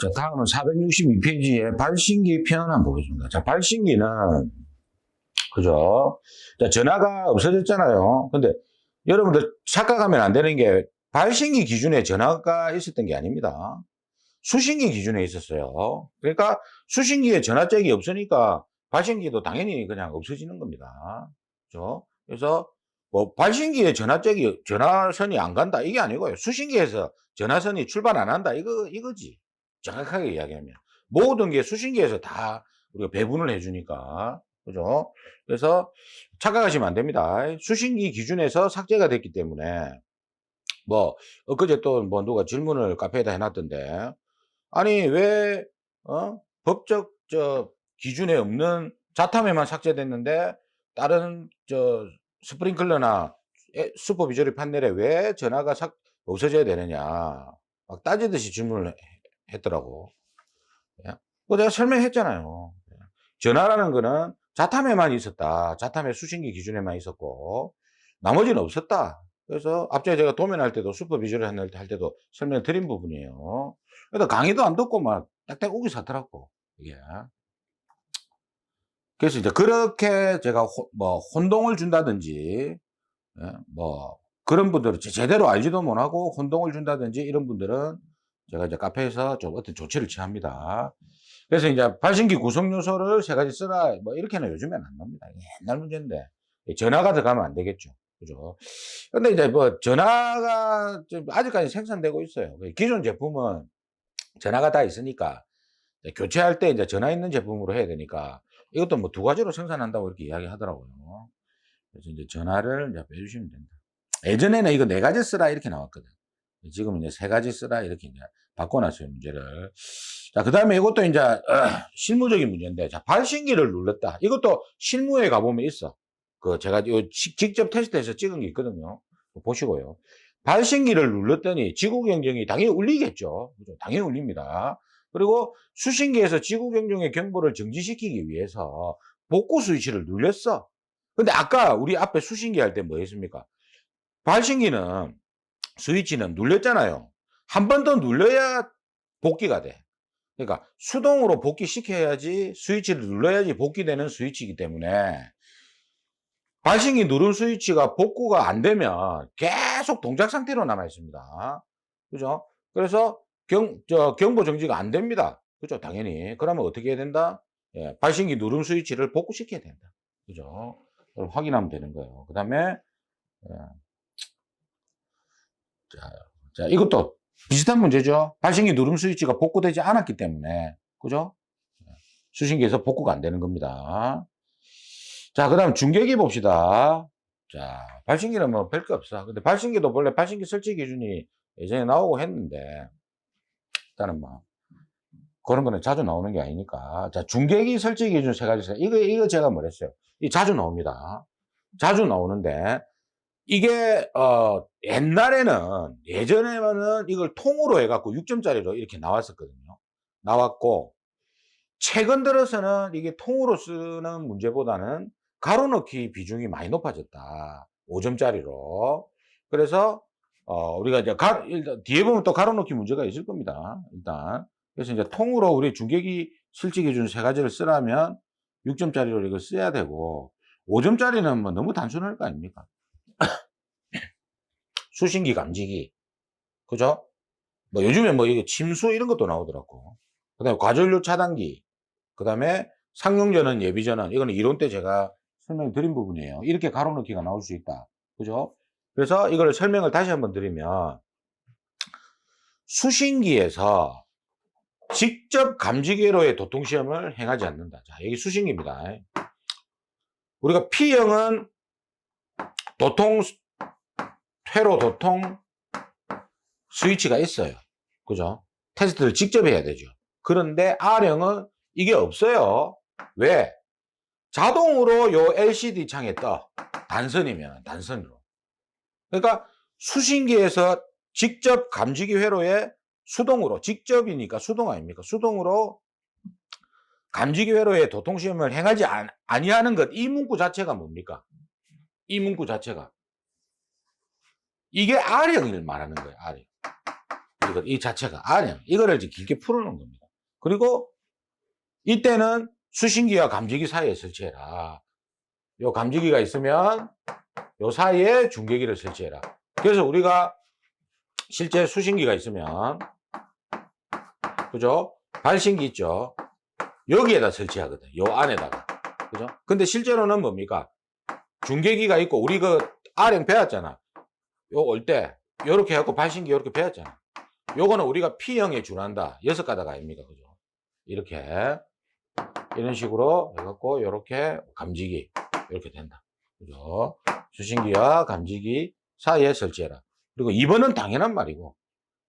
자, 다음은 462페이지에 발신기 편 한번 보겠습니다. 자, 발신기는, 그죠? 자, 전화가 없어졌잖아요. 근데 여러분들 착각하면 안 되는 게 발신기 기준에 전화가 있었던 게 아닙니다. 수신기 기준에 있었어요. 그러니까 수신기에 전화잭이 없으니까 발신기도 당연히 그냥 없어지는 겁니다. 그죠? 그래서 뭐 발신기에 전화잭이, 전화선이 안 간다. 이게 아니고요. 수신기에서 전화선이 출발 안 한다. 이거, 이거지. 정확하게 이야기하면. 모든 게 수신기에서 다 우리가 배분을 해주니까. 그죠? 그래서 착각하시면 안 됩니다. 수신기 기준에서 삭제가 됐기 때문에 뭐, 엊그제 또 뭐 누가 질문을 카페에다 해놨던데 아니, 왜, 어? 법적, 저, 기준에 없는 자탐에만 삭제됐는데 다른, 저, 스프링클러나 에- 슈퍼비저리 판넬에 왜 전화가 삭, 없어져야 되느냐. 막 따지듯이 질문을 해- 했더라고. 예. 그거 내가 설명했잖아요. 예. 전화라는 거는 자탐에만 있었다. 자탐의 수신기 기준에만 있었고, 나머지는 없었다. 그래서 앞전에 제가 도면할 때도 슈퍼비저리 할 때도 설명을 드린 부분이에요. 그래서 강의도 안 듣고 막 딱딱 우기 사더라고. 이게. 그래서 이제 그렇게 제가 호- 뭐 혼동을 준다든지, 예, 뭐 그런 분들은 제- 제대로 알지도 못하고 혼동을 준다든지 이런 분들은 제가 이제 카페에서 좀 어떤 조치를 취합니다. 그래서 이제 발신기 구성 요소를 세 가지 쓰라 뭐 이렇게는 요즘엔 안. 이게 옛날 문제인데 전화가 들어가면 안 되겠죠. 그죠? 근데 이제 뭐 전화가 좀 아직까지 생산되고 있어요. 기존 제품은 전화가 다 있으니까 교체할 때 이제 전화 있는 제품으로 해야 되니까 이것도 뭐 두 가지로 생산한다고 이렇게 이야기 하더라고요. 그래서 이제 전화를 이제 빼주시면 된다. 예전에는 이거 네 가지 쓰라 이렇게 나왔거든. 지금 이제 세 가지 쓰라 이렇게 이제 바꿔놨어요, 문제를. 자, 그 다음에 이것도 이제, 어, 실무적인 문제인데, 자, 발신기를 눌렀다. 이것도 실무에 가보면 있어. 그, 제가 요 지- 직접 테스트해서 찍은 게 있거든요. 보시고요. 발신기를 눌렀더니 지구 경정이 당연히 울리겠죠. 당연히 울립니다. 그리고 수신기에서 지구 경정의 경보를 정지시키기 위해서 복구 스위치를 눌렸어. 근데 아까 우리 앞에 수신기 할 때 뭐 했습니까? 발신기는 스위치는 눌렸잖아요. 한 번 더 눌러야 복귀가 돼. 그러니까 수동으로 복귀시켜야지 스위치를 눌러야지 복귀되는 스위치이기 때문에 발신기 누른 스위치가 복구가 안 되면 계속 동작 상태로 남아 있습니다. 그죠? 그래서 경, 저, 경보 정지가 안 됩니다. 그죠? 당연히. 그러면 어떻게 해야 된다? 예, 발신기 누름 스위치를 복구시켜야 된다. 그죠? 확인하면 되는 거예요. 그 다음에, 예. 자, 자, 이것도 비슷한 문제죠. 발신기 누름 스위치가 복구되지 않았기 때문에, 그죠? 수신기에서 복구가 안 되는 겁니다. 자, 그 다음 중계기 봅시다. 자, 발신기는 뭐 별거 없어. 근데 발신기도 원래 발신기 설치 기준이 예전에 나오고 했는데, 일단은 뭐, 그런 거는 자주 나오는 게 아니니까. 자, 중계기 설치 기준 세 가지. 이거, 이거 제가 뭐랬어요? 이 자주 나옵니다. 자주 나오는데, 이게, 어, 옛날에는, 예전에는 이걸 통으로 해갖고 6점짜리로 이렇게 나왔었거든요. 나왔고, 최근 들어서는 이게 통으로 쓰는 문제보다는 가로 넣기 비중이 많이 높아졌다. 5점짜리로. 그래서, 어, 우리가 이제 가, 일단 뒤에 보면 또 가로 넣기 문제가 있을 겁니다. 일단. 그래서 이제 통으로 우리 중계기 실지 기준 세 가지를 쓰라면 6점짜리로 이걸 써야 되고, 5점짜리는 뭐 너무 단순할 거 아닙니까? 수신기 감지기. 그죠? 뭐 요즘에 뭐 이게 침수 이런 것도 나오더라고. 그 다음에 과전류 차단기. 그 다음에 상용전원, 예비전원. 이거는 이론 때 제가 설명드린 부분이에요. 이렇게 가로넣기가 나올 수 있다. 그죠? 그래서 이걸 설명을 다시 한번 드리면, 수신기에서 직접 감지계로의 도통시험을 행하지 않는다. 자, 여기 수신기입니다. 우리가 P형은 도통, 퇴로 도통 스위치가 있어요. 그죠? 테스트를 직접 해야 되죠. 그런데 R형은 이게 없어요. 왜? 자동으로 요 LCD 창에 떠. 단선이면 단선으로. 그러니까 수신기에서 직접 감지기 회로에 수동으로, 직접이니까 수동 아닙니까? 수동으로 감지기 회로에 도통시험을 행하지 안, 아니하는 것, 이 문구 자체가 뭡니까? 이 문구 자체가. 이게 R형을 말하는 거예요, R형. 이거, 이 자체가. 아니야. 이거를 이제 길게 풀어놓은 겁니다. 그리고 이때는 수신기와 감지기 사이에 설치해라. 요 감지기가 있으면 요 사이에 중계기를 설치해라. 그래서 우리가 실제 수신기가 있으면 그죠? 발신기 있죠? 여기에다 설치하거든. 요 안에다가. 그죠? 근데 실제로는 뭡니까? 중계기가 있고 우리 그 아령 배웠잖아. 요 올 때 요렇게 해갖고 발신기 요렇게 배웠잖아. 요거는 우리가 P형에 준한다. 여섯 가닥 아닙니까? 그죠? 이렇게 이런 식으로 해갖고 요렇게 감지기 이렇게 된다. 그죠? 수신기와 감지기 사이에 설치해라. 그리고 2번은 당연한 말이고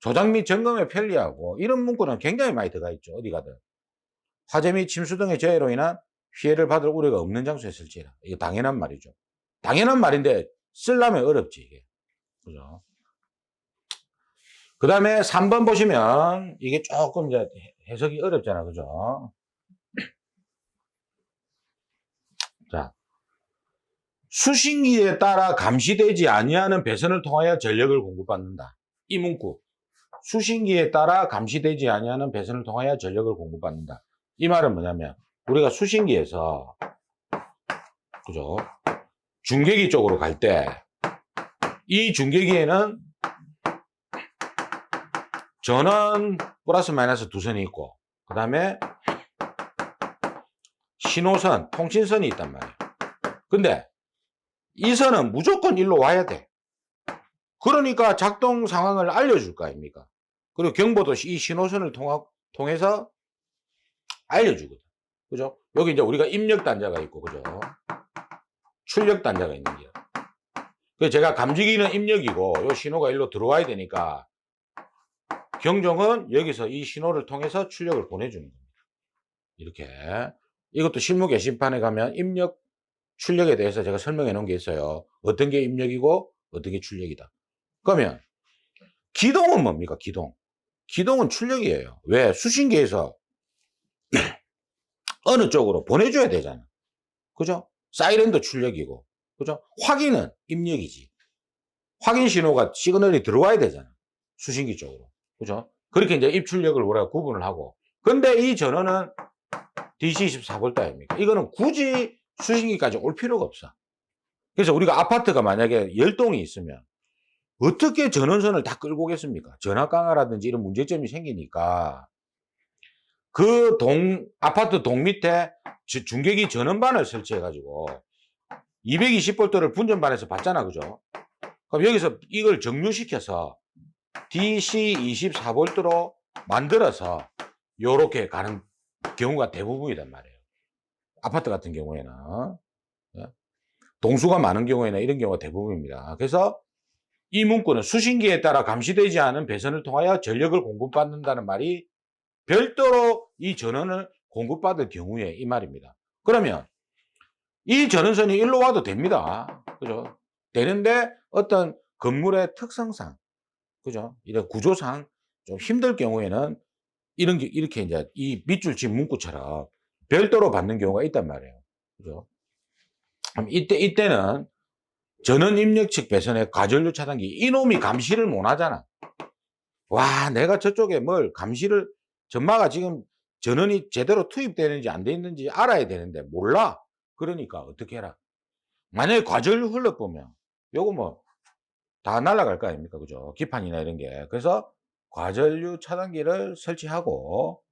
조작 및 점검에 편리하고 이런 문구는 굉장히 많이 들어가 있죠. 어디 가든. 화재 및 침수 등의 재해로 인한 피해를 받을 우려가 없는 장소에 설치해라. 이거 당연한 말이죠. 당연한 말인데 쓰려면 어렵지 이게. 그죠? 그 다음에 3번 보시면 이게 조금 이제 해석이 어렵잖아. 그죠? 자. 수신기에 따라 감시되지 아니하는 배선을 통하여 전력을 공급받는다. 이 문구. 수신기에 따라 감시되지 아니하는 배선을 통하여 전력을 공급받는다. 이 말은 뭐냐면 우리가 수신기에서 그죠? 중계기 쪽으로 갈 때 이 중계기에는 전원 플러스 마이너스 두 선이 있고 그 다음에 신호선, 통신선이 있단 말이에요. 근데 이 선은 무조건 일로 와야 돼. 그러니까 작동 상황을 알려줄 거 아닙니까? 그리고 경보도 이 신호선을 통하, 통해서 알려주거든. 그죠? 여기 이제 우리가 입력 단자가 있고, 그죠? 출력 단자가 있는 게요. 그 제가 감지기는 입력이고, 요 신호가 일로 들어와야 되니까, 경종은 여기서 이 신호를 통해서 출력을 보내주는 겁니다. 이렇게. 이것도 실무 게시판에 가면 입력, 출력에 대해서 제가 설명해 놓은 게 있어요. 어떤 게 입력이고, 어떤 게 출력이다. 그러면, 기동은 뭡니까? 기동. 기동은 출력이에요. 왜? 수신기에서 어느 쪽으로 보내줘야 되잖아. 그죠? 사이렌도 출력이고, 그죠? 확인은 입력이지. 확인 신호가 시그널이 들어와야 되잖아. 수신기 쪽으로. 그죠? 그렇게 이제 입출력을 우리가 구분을 하고. 근데 이 전원은 DC24V 아닙니까? 이거는 굳이 수신기까지 올 필요가 없어. 그래서 우리가 아파트가 만약에 열동이 있으면 어떻게 전원선을 다 끌고 오겠습니까? 전화 강화라든지 이런 문제점이 생기니까 그 동, 아파트 동 밑에 주- 중계기 전원반을 설치해가지고 220V를 분전반에서 받잖아. 그죠? 그럼 여기서 이걸 정류시켜서 DC24V로 만들어서 요렇게 가는 경우가 대부분이란 말이에요. 아파트 같은 경우에는. 예? 동수가 많은 경우에는 이런 경우가 대부분입니다. 그래서 이 문구는 수신기에 따라 감시되지 않은 배선을 통하여 전력을 공급받는다는 말이 별도로 이 전원을 공급받을 경우에 이 말입니다. 그러면 이 전원선이 일로 와도 됩니다. 그죠? 되는데 어떤 건물의 특성상, 그죠? 이런 구조상 좀 힘들 경우에는 이런 게 이렇게 이제 이 밑줄 친 문구처럼 별도로 받는 경우가 있단 말이에요. 그죠? 그럼 이때, 이때는 전원 입력 측 배선의 과전류 차단기 이놈이 감시를 못 하잖아. 와, 내가 저쪽에 뭘 감시를 전마가 지금 전원이 제대로 투입되는지 안 돼 있는지 알아야 되는데 몰라. 그러니까 어떻게 해라. 만약에 과전류 흘러보면 요거 뭐 다 날아갈 거 아닙니까? 그죠? 기판이나 이런 게. 그래서 과전류 차단기를 설치하고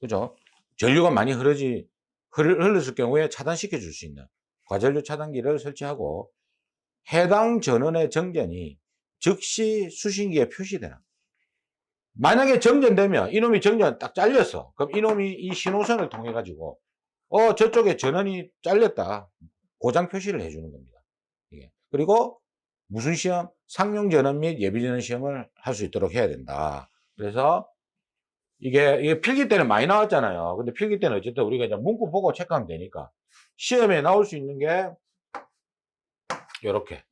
그죠? 전류가 많이 흐르지 흐르, 흘렀을 경우에 차단시켜 줄 수 있는 과전류 차단기를 설치하고 해당 전원의 정전이 즉시 수신기에 표시되나. 만약에 정전되면 이놈이 정전 딱 잘렸어. 그럼 이놈이 이 신호선을 통해 가지고 어 저쪽에 전원이 잘렸다. 고장 표시를 해주는 겁니다. 이게. 그리고 무슨 시험? 상용 전원 및 예비 전원 시험을 할 수 있도록 해야 된다. 그래서 이게, 이게 필기 때는 많이 나왔잖아요. 근데 필기 때는 어쨌든 우리가 이제 문구 보고 체크하면 되니까 시험에 나올 수 있는 게 요렇게.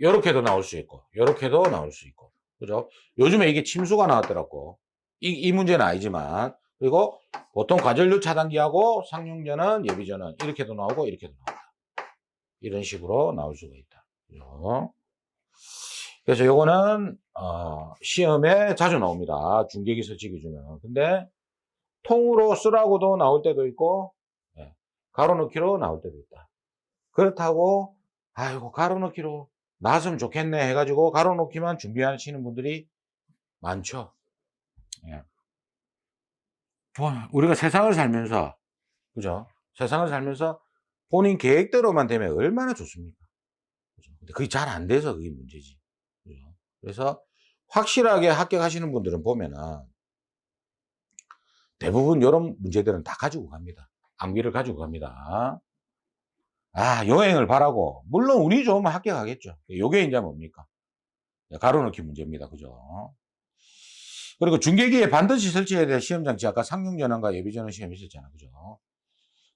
요렇게도 나올 수 있고, 요렇게도 나올 수 있고. 그죠? 요즘에 이게 침수가 나왔더라고. 이, 이 문제는 아니지만. 그리고 보통 과전류 차단기하고 상용전원, 예비전원 이렇게도 나오고 이렇게도 나온다. 이런 식으로 나올 수가 있다. 그죠? 그래서 요거는 어, 시험에 자주 나옵니다. 중계기 설치 기준은. 근데 통으로 쓰라고도 나올 때도 있고 예, 가로 넣기로 나올 때도 있다. 그렇다고 아이고 가로 넣기로 나왔으면 좋겠네 해가지고 가로 넣기만 준비하시는 분들이 많죠. 예. 뭐, 우리가 세상을 살면서 그죠? 세상을 살면서 본인 계획대로만 되면 얼마나 좋습니까? 그죠? 근데 그게 잘 안 돼서 그게 문제지. 그죠? 그래서 확실하게 합격하시는 분들은 보면은 대부분 이런 문제들은 다 가지고 갑니다. 암기를 가지고 갑니다. 아, 여행을 바라고. 물론 운이 좋으면 합격하겠죠. 요게 이제 뭡니까? 가로넣기 문제입니다. 그죠? 그리고 중계기에 반드시 설치해야 될 시험장치, 아까 상용전환과 예비전환 시험 있었잖아요. 그죠?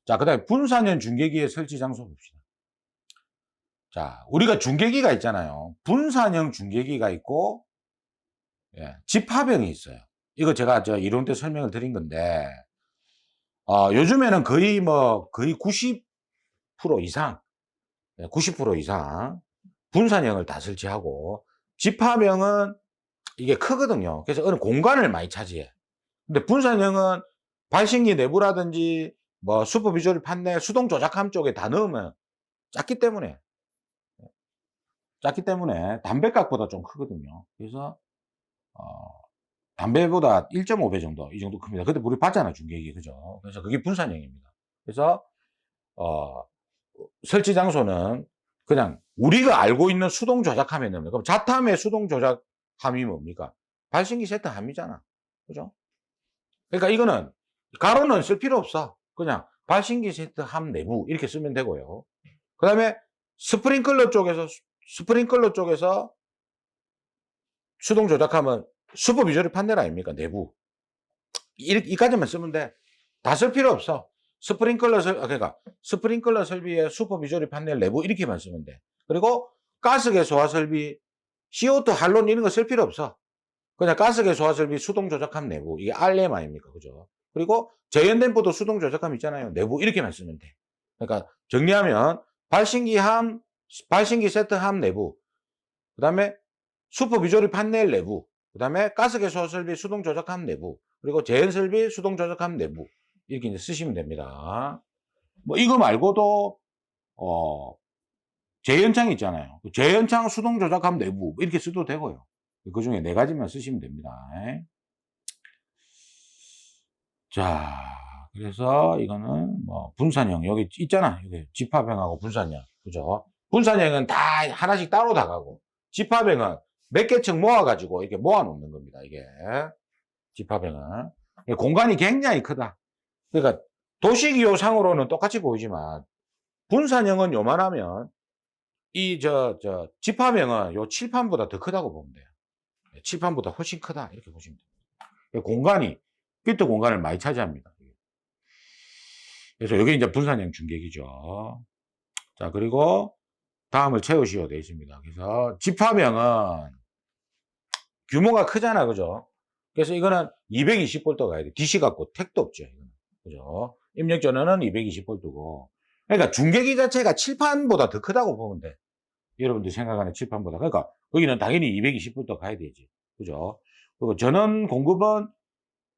자, 그 다음에 분산형 중계기의 설치 장소 봅시다. 자, 우리가 중계기가 있잖아요. 분산형 중계기가 있고, 예, 집합형이 있어요. 이거 제가 저 이론 때 설명을 드린 건데, 어, 요즘에는 거의 뭐, 거의 90% 이상, 예, 90% 이상 분산형을 다 설치하고, 집합형은 이게 크거든요. 그래서 어느 공간을 많이 차지해. 근데 분산형은 발신기 내부라든지 뭐 슈퍼 비주얼 판넬 수동 조작함 쪽에 다 넣으면 작기 때문에 작기 때문에 담배값보다 좀 크거든요. 그래서 어, 담배보다 1.5배 정도 이 정도 큽니다. 그때 우리 봤잖아 중계기 그죠? 그래서 그게 분산형입니다. 그래서 어, 설치 장소는 그냥 우리가 알고 있는 수동 조작함에 넣으면 그럼 자탐의 수동 조작함이 뭡니까? 발신기 세트함이잖아. 그죠? 그러니까 이거는 가로는 쓸 필요 없어. 그냥 발신기 세트함 내부 이렇게 쓰면 되고요. 그 다음에 스프링클러 쪽에서 스프링클러 쪽에서 수동 조작하면 슈퍼 비주얼 판넬 아닙니까? 내부. 이, 이까지만 쓰면 돼. 다 쓸 필요 없어. 스프링클러 설, 아, 그러니까 스프링클러 설비에 슈퍼 비주얼 판넬 내부 이렇게만 쓰면 돼. 그리고 가스계 소화 설비, CO2 할론 이런 거 쓸 필요 없어. 그냥 가스계 소화 설비 수동 조작함 내부. 이게 RM 아닙니까? 그죠? 그리고 제연댐프도 수동 조작함 있잖아요. 내부 이렇게만 쓰면 돼. 그러니까 정리하면 발신기 함, 발신기 세트 함 내부. 그 다음에 슈퍼 비주얼 판넬 내부. 그 다음에 가스계 소화 설비 수동 조작함 내부. 그리고 제연 설비 수동 조작함 내부. 이렇게 이제 쓰시면 됩니다. 뭐 이거 말고도 어 재연창 있잖아요. 재연창 수동 조작함 내부 이렇게 써도 되고요. 그 중에 네 가지만 쓰시면 됩니다. 자, 그래서 이거는 뭐 분산형 여기 있잖아. 여기 집합형하고 분산형. 그죠? 분산형은 다 하나씩 따로 다 가고 집합형은 몇 개층 모아 가지고 이렇게 모아 놓는 겁니다. 이게 집합형은 공간이 굉장히 크다. 그러니까 도시기호상으로는 똑같이 보이지만 분산형은 요만하면 이 저 저 집합형은 요 칠판보다 더 크다고 보면 돼요. 칠판보다 훨씬 크다 이렇게 보시면 돼요. 공간이 비트 공간을 많이 차지합니다. 그래서 여기 이제 분산형 중계기죠. 자 그리고 다음을 채우시오 되어 있습니다. 그래서 집합형은 규모가 크잖아, 그죠? 그래서 이거는 220V 가야 돼. DC 갖고 택도 없죠. 이거는. 그죠? 입력 전원은 220V고. 그러니까 중계기 자체가 칠판보다 더 크다고 보면 돼. 여러분들 생각하는 칠판보다. 그러니까 거기는 당연히 220V 가야 되지. 그죠? 그리고 전원 공급은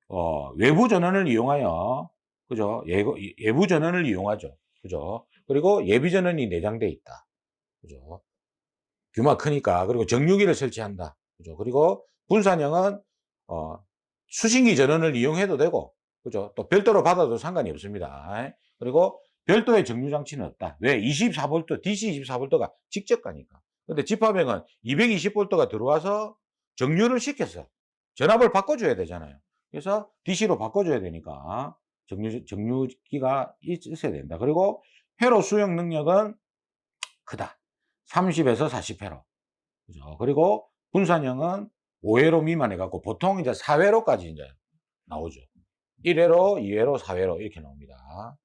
어, 외부 전원을 이용하여 그죠? 예고, 예부 전원을 이용하죠. 그죠? 그리고 예비 전원이 내장돼 있다. 그죠? 규모가 크니까 그리고 정류기를 설치한다. 그죠? 그리고 분산형은 어, 수신기 전원을 이용해도 되고 그죠? 또 별도로 받아도 상관이 없습니다. 그리고 별도의 정류 장치는 없다. 왜? 24V, DC 24V가 직접 가니까. 근데 집합형은 220V가 들어와서 정류를 시켰어. 전압을 바꿔줘야 되잖아요. 그래서 DC로 바꿔줘야 되니까 정류, 정류기가 있어야 된다. 그리고 회로 수용 능력은 크다. 30에서 40회로. 그죠? 그리고 분산형은 5회로 미만 해갖고 보통 이제 4회로까지 이제 나오죠. 1회로, 2회로, 4회로 이렇게 나옵니다.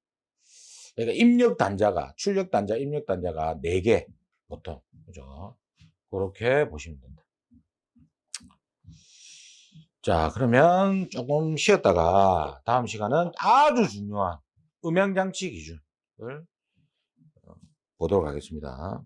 그러니까 입력 단자가, 출력 단자, 입력 단자가 4개, 보통. 그죠? 그렇게 보시면 된다. 자, 그러면 조금 쉬었다가 다음 시간은 아주 중요한 음향장치 기준을 보도록 하겠습니다.